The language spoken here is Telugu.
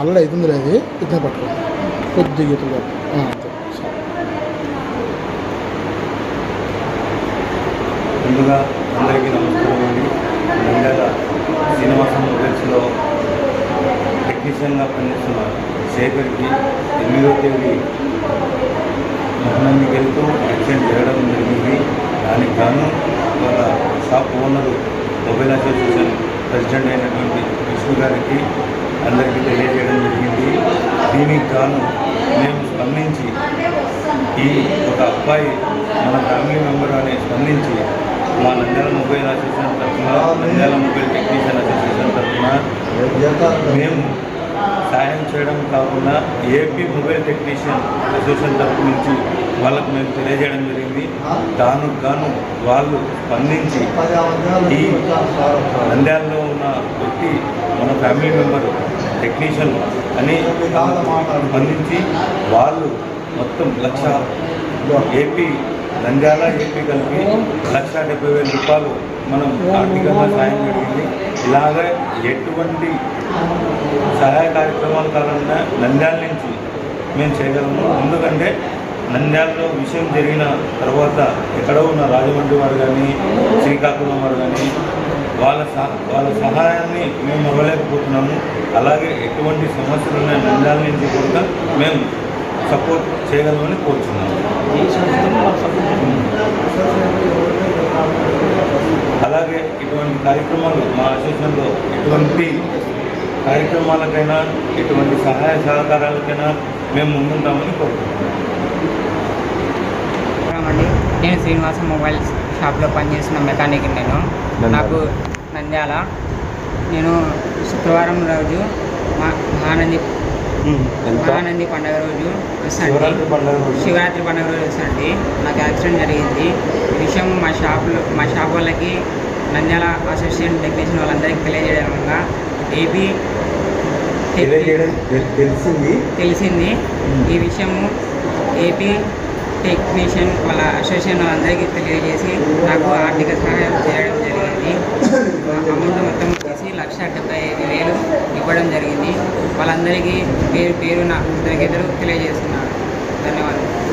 ఆల్రెడీ ఇది లేదు ఇద్దరు పట్టుకో. కొద్దిగా ఇట్లా ముందుగా అందరికీ నమస్కారం అండి. నంద్యాల శ్రీనివాసం మొబైల్స్లో టెక్నీషియన్గా పనిచేస్తున్న శేఖర్కి ఎనిమిదో తేదీ మహిళకి వెళ్తూ యాక్సిడెంట్ జరగడం జరిగింది. దానికి గాను వాళ్ళ shop owner mobile association president అయినటువంటి విష్ణు గారికి అందరికీ తెలియజేయడం జరిగింది. దీనికి గాను మేము స్పందించి ఈ ఒక అబ్బాయి మన ఫ్యామిలీ మెంబర్ అని స్పందించి మా నంద్యాల మొబైల్ అసోసియేషన్ తరఫున నంద్యాల మొబైల్ టెక్నీషియన్ అసోసియేషన్ తరఫున మేము సాయం చేయడం కాకుండా ఏపీ మొబైల్ టెక్నీషియన్ అసోసియేషన్ తరఫు నుంచి వాళ్ళకు మేము తెలియజేయడం జరిగింది. దానికి గాను వాళ్ళు స్పందించి ఈ నంద్యాలలో ఉన్న వ్యక్తి మన ఫ్యామిలీ మెంబరు టెక్నీషియన్ అని స్పందించి వాళ్ళు మొత్తం లక్ష ఏపీ నంద్యాల ఏపీ కలిపి లక్ష డెబ్బై వేల రూపాయలు మనం ఆర్థికంగా సాయం జరిగింది. ఇలాగే ఎటువంటి సహాయ కార్యక్రమాలు కారణంగా నంద్యాల నుంచి మేము చేయగలము. ఎందుకంటే నంద్యాలలో విషయం జరిగిన తర్వాత ఎక్కడో ఉన్న రాజమండ్రి వారు కానీ శ్రీకాకుళం వారు కానీ వాళ్ళ సహ వాళ్ళ సహాయాన్ని మేము ఇవ్వలేకపోతున్నాము అలాగే ఎటువంటి సమస్యలు ఉన్నాయి నంద్యాల నుంచి కూడా మేము సపోర్ట్ చేయగలమని కోరుచున్నాము. అలాగే ఇటువంటి కార్యక్రమాలు మా అసోసియేషన్లో ఎటువంటి కార్యక్రమాలకైనా ఎటువంటి సహాయ సహకారాలకైనా మేము ముందుంటామని కోరుకుంటున్నాం అండి నేను శ్రీనివాస మొబైల్ షాప్లో పనిచేస్తున్న మెకానిక్ నేను. నాకు నంద్యాల. నేను శుక్రవారం రోజు మా మహానంది మహానంది పండుగ రోజు వస్తాండి శివరాత్రి పండుగ రోజు. వస్తాండి నాకు యాక్సిడెంట్ జరిగింది. ఈ విషయం మా షాప్లో మా షాప్ వాళ్ళకి నంద్యాల అసోసియేషన్ టెక్నీషియన్ వాళ్ళందరికీ తెలియజేయడంగా ఏపీ తెలియజేయడం తె- తెలిసింది? తెలిసింది. ఈ విషయము ఏపీ టెక్నీషియన్ వాళ్ళ అసోసియేషన్ వాళ్ళందరికీ తెలియజేసి నాకు ఆర్థిక సహాయం చేయడం జరిగింది. అమౌంట్ మొత్తం వచ్చేసి లక్ష డెబ్బై ఐదు వేలు ఇవ్వడం జరిగింది. వాళ్ళందరికీ పేరు పేరున కృతజ్ఞతలు తెలియజేస్తున్నారు. ధన్యవాదాలు.